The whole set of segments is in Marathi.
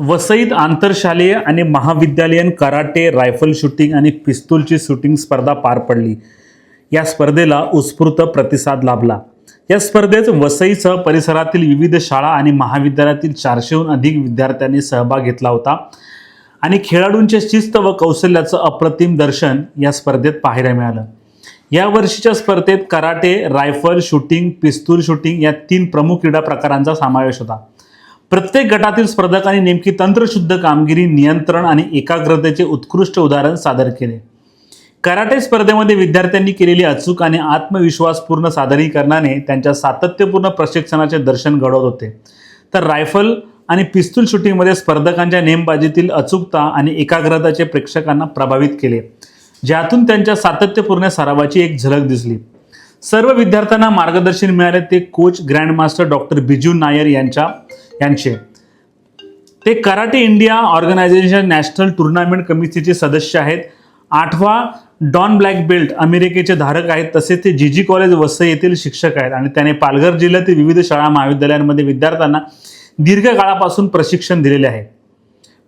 वसईत आंतरशालेय आणि महाविद्यालयीन कराटे रायफल शूटिंग आणि पिस्तूलची शूटिंग स्पर्धा पार पडली. या स्पर्धेला उत्स्फूर्त प्रतिसाद लाभला. या स्पर्धेत वसईसह परिसरातील विविध शाळा आणि महाविद्यालयातील चारशेहून अधिक विद्यार्थ्यांनी सहभाग घेतला होता. आणि खेळाडूंचे शिस्त व कौशल्याचं अप्रतिम दर्शन या स्पर्धेत पाहायला मिळालं. या वर्षीच्या स्पर्धेत कराटे रायफल शूटिंग पिस्तूल शूटिंग या तीन प्रमुख क्रीडा प्रकारांचा समावेश होता. प्रत्येक गटातील स्पर्धकांनी नेमकी तंत्रशुद्ध कामगिरी नियंत्रण आणि एकाग्रतेचे उत्कृष्ट उदाहरण सादर केले. कराटे स्पर्धेमध्ये विद्यार्थ्यांनी केलेली अचूक आणि आत्मविश्वासपूर्ण सादरीकरणाने त्यांच्या सातत्यपूर्ण प्रशिक्षणाचे दर्शन घडवत होते. तर रायफल आणि पिस्तूल शूटिंगमध्ये स्पर्धकांच्या नेमबाजीतील अचूकता आणि एकाग्रताचे प्रेक्षकांना प्रभावित केले. ज्यातून त्यांच्या सातत्यपूर्ण सरावाची एक झलक दिसली. सर्व विद्यार्थ्यांना मार्गदर्शन मिळाले ते coach grandmaster doctor Biju Nair यांच्या यांचे. ते karate India organisation national tournament कमिटीचे सदस्य आहेत. आठवा डॉन ब्लॅक बेल्ट अमेरिकेचे धारक आहेत. तसेच ते जी जी कॉलेज वसई येथील शिक्षक आहेत. आणि त्याने पालघर जिल्ह्यातील विविध शाळा महाविद्यालयांमध्ये विद्यार्थ्यांना दीर्घकाळापासून प्रशिक्षण दिलेले आहे.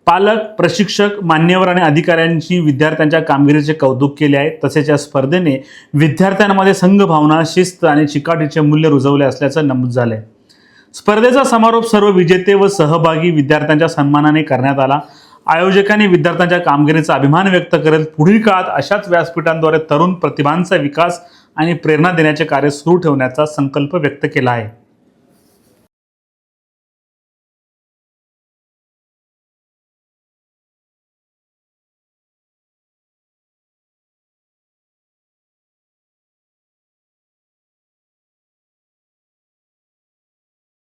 पालक प्रशिक्षक मान्यवर आणि अधिकाऱ्यांची विद्यार्थ्यांच्या कामगिरीचे कौतुक केले आहे. तसेच या स्पर्धेने विद्यार्थ्यांमध्ये संघभावना शिस्त आणि चिकाटीचे मूल्य रुजवले असल्याचं नमूद झालं आहे स्पर्धेचा समारोप सर्व विजेते व सहभागी विद्यार्थ्यांच्या सन्मानाने करण्यात आला. आयोजकांनी विद्यार्थ्यांच्या कामगिरीचा अभिमान व्यक्त करत पुढील काळात अशाच व्यासपीठांद्वारे तरुण प्रतिभांचा विकास आणि प्रेरणा देण्याचे कार्य सुरू ठेवण्याचा संकल्प व्यक्त केला आहे.